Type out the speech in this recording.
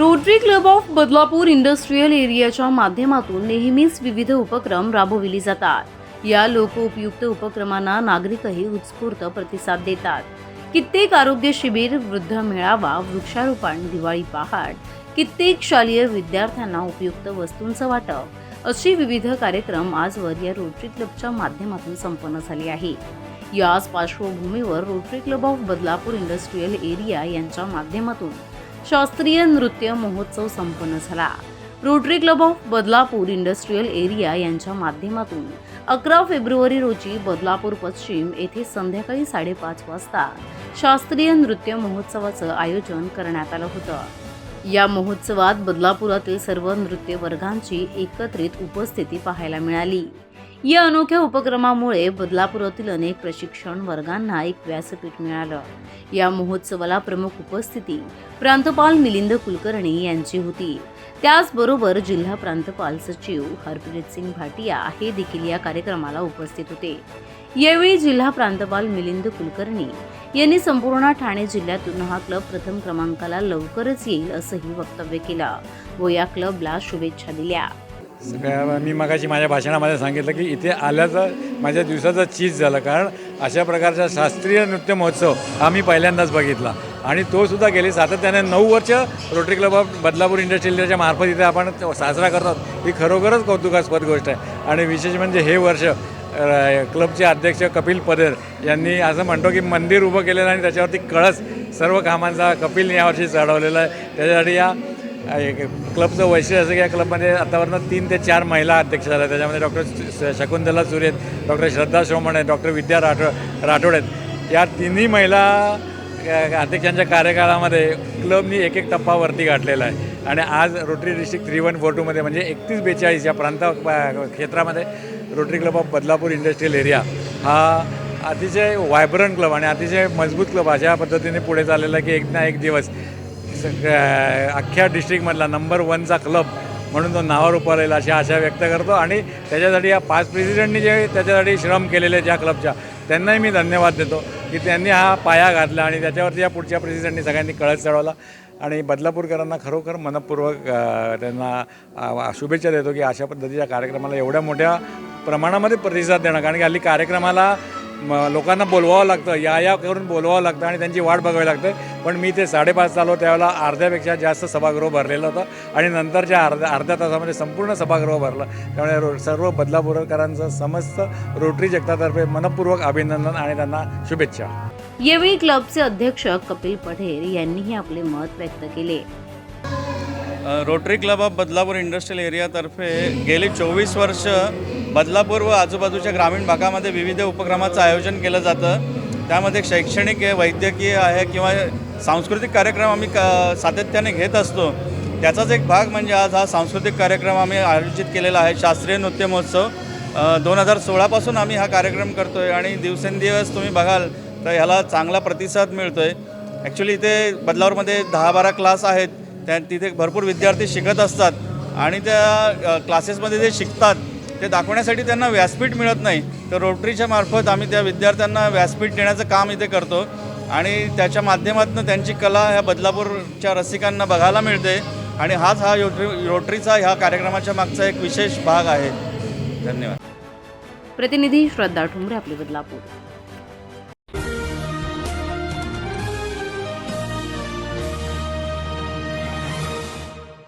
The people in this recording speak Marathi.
Rotary club of Badlapur industrial एरियाच्या माध्यमातून नेहमीच विविध उपक्रम राबविले जातात. या लोकउपयुक्त उपक्रमांना नागरिकही उत्स्फूर्त प्रतिसाद देतात. कित्येक आरोग्य शिबिर वृद्ध मेळावा वृक्षारोपण दिवाळी पहाट कित्येक शालेय विद्यार्थ्यांना उपयुक्त वस्तूंचं वाटप अशी विविध कार्यक्रम आजवर या रोटरी क्लबच्या माध्यमातून संपन्न झाले आहे. याच पार्श्वभूमीवर Rotary club of Badlapur industrial area यांच्या माध्यमातून शास्त्रीय नृत्य महोत्सव संपन्न झाला. Rotary club of Badlapur industrial area यांच्या माध्यमातून अकरा फेब्रुवारी रोजी बदलापूर पश्चिम येथे संध्याकाळी साडेपाच वाजता शास्त्रीय नृत्य महोत्सवाचं आयोजन करण्यात आलं होतं. या महोत्सवात बदलापुरातील सर्व नृत्य वर्गांची एकत्रित उपस्थिती पाहायला मिळाली. या अनोख्या उपक्रमामुळे बदलापुरातील अनेक प्रशिक्षण वर्गांना एक व्यासपीठ मिळालं. या महोत्सवाला प्रमुख उपस्थिती प्रांतपाल मिलिंद कुलकर्णी यांची होती. त्याचबरोबर जिल्हा प्रांतपाल सचिव हरप्रीत सिंग भाटिया हे देखील या कार्यक्रमाला उपस्थित होते. यावेळी जिल्हा प्रांतपाल मिलिंद कुलकर्णी यांनी संपूर्ण ठाणे जिल्ह्यातून हा क्लब प्रथम क्रमांकाला लवकरच येईल असंही वक्तव्य केलं व या क्लबला शुभेच्छा दिल्या. सगळ्या मी मगाशी माझ्या भाषणामध्ये सांगितलं की इथे आल्याचं माझ्या दिवसाचं चीज झालं. कारण अशा प्रकारचा शास्त्रीय नृत्य महोत्सव हा मी पहिल्यांदाच बघितला. आणि तो सुद्धा गेली सातत्याने नऊ वर्ष रोटरी क्लब ऑफ बदलापूर इंडस्ट्रीच्या मार्फत इथे आपण साजरा करतो ही खरोखरच कौतुकास्पद गोष्ट आहे. आणि विशेष म्हणजे हे वर्ष क्लबचे अध्यक्ष कपिल पदेर यांनी असं म्हणतो की मंदिर उभं केलेलं आणि त्याच्यावरती कळस सर्व कामांचा कपिलने यावर्षी चढवलेला आहे. त्याच्यासाठी या क्लबचं वैशिष्ट्य असं की या क्लबमध्ये आतापर्यंत तीन ते चार महिला अध्यक्ष झाल्या. त्याच्यामध्ये डॉक्टर शकुंतला सुरे आहेत डॉक्टर श्रद्धा श्रोमण आहेत डॉक्टर विद्या राठो राठोड आहेत. या तिन्ही महिला अध्यक्षांच्या कार्यकाळामध्ये क्लबनी एक एक टप्पा वरती गाठलेला आहे. आणि आज Rotary district three one four टूमध्ये म्हणजे एकतीस बेचाळीस या प्रांत क्षेत्रामध्ये Rotary club of Badlapur industrial area हा अतिशय व्हायब्रंट क्लब आणि अतिशय मजबूत क्लब अशा पद्धतीने पुढे चाललेला आहे की एक ना एक दिवस सगळ्या अख्ख्या डिस्ट्रिक्टमधला नंबर वनचा क्लब म्हणून तो नावावर उभारेल अशी आशा व्यक्त करतो. आणि त्याच्यासाठी या पाच प्रेसिडेंटनी जे त्याच्यासाठी श्रम केलेले ज्या क्लबच्या त्यांनाही मी धन्यवाद देतो की त्यांनी हा पाया घातला आणि त्याच्यावरती या पुढच्या प्रेसिडेंटनी सगळ्यांनी कळस चढवला. आणि बदलापूरकरांना खरोखर मनपूर्वक त्यांना शुभेच्छा देतो की अशा पद्धतीच्या कार्यक्रमाला एवढ्या मोठ्या प्रमाणामध्ये प्रतिसाद देणं कारण की हल्ली कार्यक्रमाला म लोकांना बोलवावं लागतं या या करून बोलवावं लागतं आणि त्यांची वाट बघावी लागते. पण मी ते साडेपाच चालू त्यावेळेला अर्ध्यापेक्षा जास्त सभागृह भरलेलं होतं आणि नंतरच्या अर्ध्या अर्ध्या तासामध्ये संपूर्ण सभागृह भरलं. त्यामुळे रो सर्व बदलापूरकरांचं समस्त रोटरी जगतातर्फे मनपूर्वक अभिनंदन आणि त्यांना शुभेच्छा. यावेळी क्लबचे अध्यक्ष कपिल पढेर यांनीही आपले मत व्यक्त केले. Rotary club of Badlapur industrial एरियातर्फे गेली चोवीस वर्ष बदलापूर व आजूबाजूच्या ग्रामीण भागामध्ये विविध उपक्रमाचं आयोजन केलं जातं. त्यामध्ये शैक्षणिक आहे वैद्यकीय आहे किंवा सांस्कृतिक कार्यक्रम आम्ही क सातत्याने घेत असतो. त्याचाच एक भाग म्हणजे आज हा सांस्कृतिक कार्यक्रम आम्ही आयोजित केलेला आहे शास्त्रीय नृत्य महोत्सव दोन हजार सोळापासून आम्ही हा कार्यक्रम करतो आहे आणि दिवसेंदिवस तुम्ही बघाल तर ह्याला चांगला प्रतिसाद मिळतो आहे ॲक्च्युली इथे बदलावरमध्ये दहा बारा क्लास आहेत. त्या तिथे भरपूर विद्यार्थी शिकत असतात आणि त्या क्लासेसमध्ये जे शिकतात ते दाखवण्यासाठी त्यांना व्यासपीठ मिळत नाही. तर रोटरीच्या मार्फत आम्ही त्या विद्यार्थ्यांना व्यासपीठ देण्याचं काम इथे करतो. आणि त्याच्या माध्यमातून त्यांची कला ह्या बदलापूरच्या रसिकांना बघायला मिळते. आणि हाच हा रोटरी रोटरीचा ह्या कार्यक्रमाच्या मागचा एक विशेष भाग आहे. धन्यवाद. प्रतिनिधी श्रद्धा ठुमरे आपले बदलापूर.